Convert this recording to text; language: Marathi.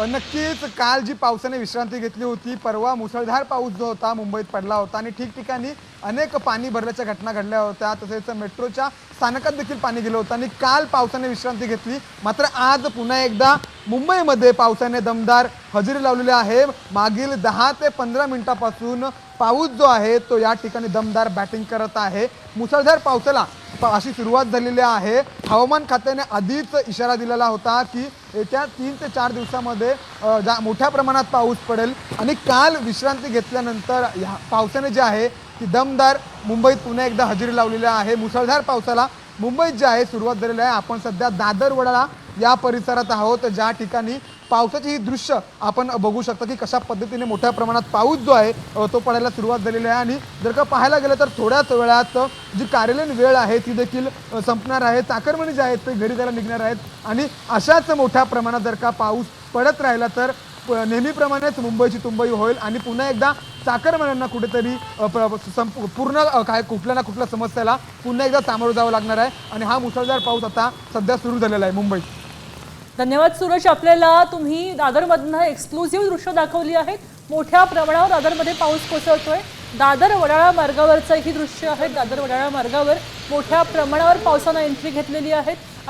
नक्कीच काल जी पावसाने विश्रांती घेतली होती परवा मुसळधार पाऊस जो होता मुंबईत पडला होता आणि ठिकठिकाणी अनेक पाणी भरल्याच्या घटना घडल्या होत्या. तसेच मेट्रोच्या स्थानकात देखील पाणी गेलं होतं आणि काल पावसाने विश्रांती घेतली. मात्र आज पुन्हा एकदा मुंबईमध्ये पावसाने दमदार हजेरी लावलेली आहे. मागील दहा ते पंधरा मिनिटापासून पाऊस जो आहे तो या ठिकाणी दमदार बॅटिंग करत आहे. मुसळधार पावसाला अशी सुरुवात झालेली आहे. हवामान खात्याने आधीच इशारा दिलेला होता की येत्या तीन ते चार दिवसामध्ये जा मोठ्या प्रमाणात पाऊस पडेल. आणि काल विश्रांती घेतल्यानंतर ह्या पावसाने जे आहे ती दमदार मुंबईत पुन्हा एकदा हजेरी लावलेली आहे. मुसळधार पावसाला मुंबईत जे आहे सुरुवात झालेली आहे. आपण सध्या दादर वडाळा या परिसरात आहोत ज्या ठिकाणी पावसाची ही दृश्य आपण बघू शकता की कशा पद्धतीने मोठ्या प्रमाणात पाऊस जो आहे तो पडायला सुरुवात झालेली आहे. आणि जर का पाहायला गेलं तर थोड्याच वेळात जी कार्यालयीन वेळ आहे ती देखील संपणार आहे. चाकरमणी जे आहेत ते घरी जायला निघणार आहेत. आणि अशाच मोठ्या प्रमाणात जर का पाऊस पडत राहिला तर नेहमीप्रमाणेच मुंबईची तुंबई होईल आणि पुन्हा एकदा चाकरमान्यांना कुठेतरी पूर्ण काय कुठल्या ना कुठल्या समस्याला पुन्हा एकदा सामोरं जावं लागणार आहे. आणि हा मुसळधार पाऊस आता सध्या सुरू झालेला आहे मुंबईत. धन्यवाद सुरज आपल्याला तुम्ही दादरमधनं एक्सक्लुझिव्ह दृश्य दाखवली आहेत. मोठ्या प्रमाणावर दादरमध्ये पाऊस कोसळतोय. दादर वडाळा मार्गावरचं ही दृश्य आहे. दादर वडाळा मार्गावर मोठ्या प्रमाणावर पावसानं एंट्री घेतलेली आहे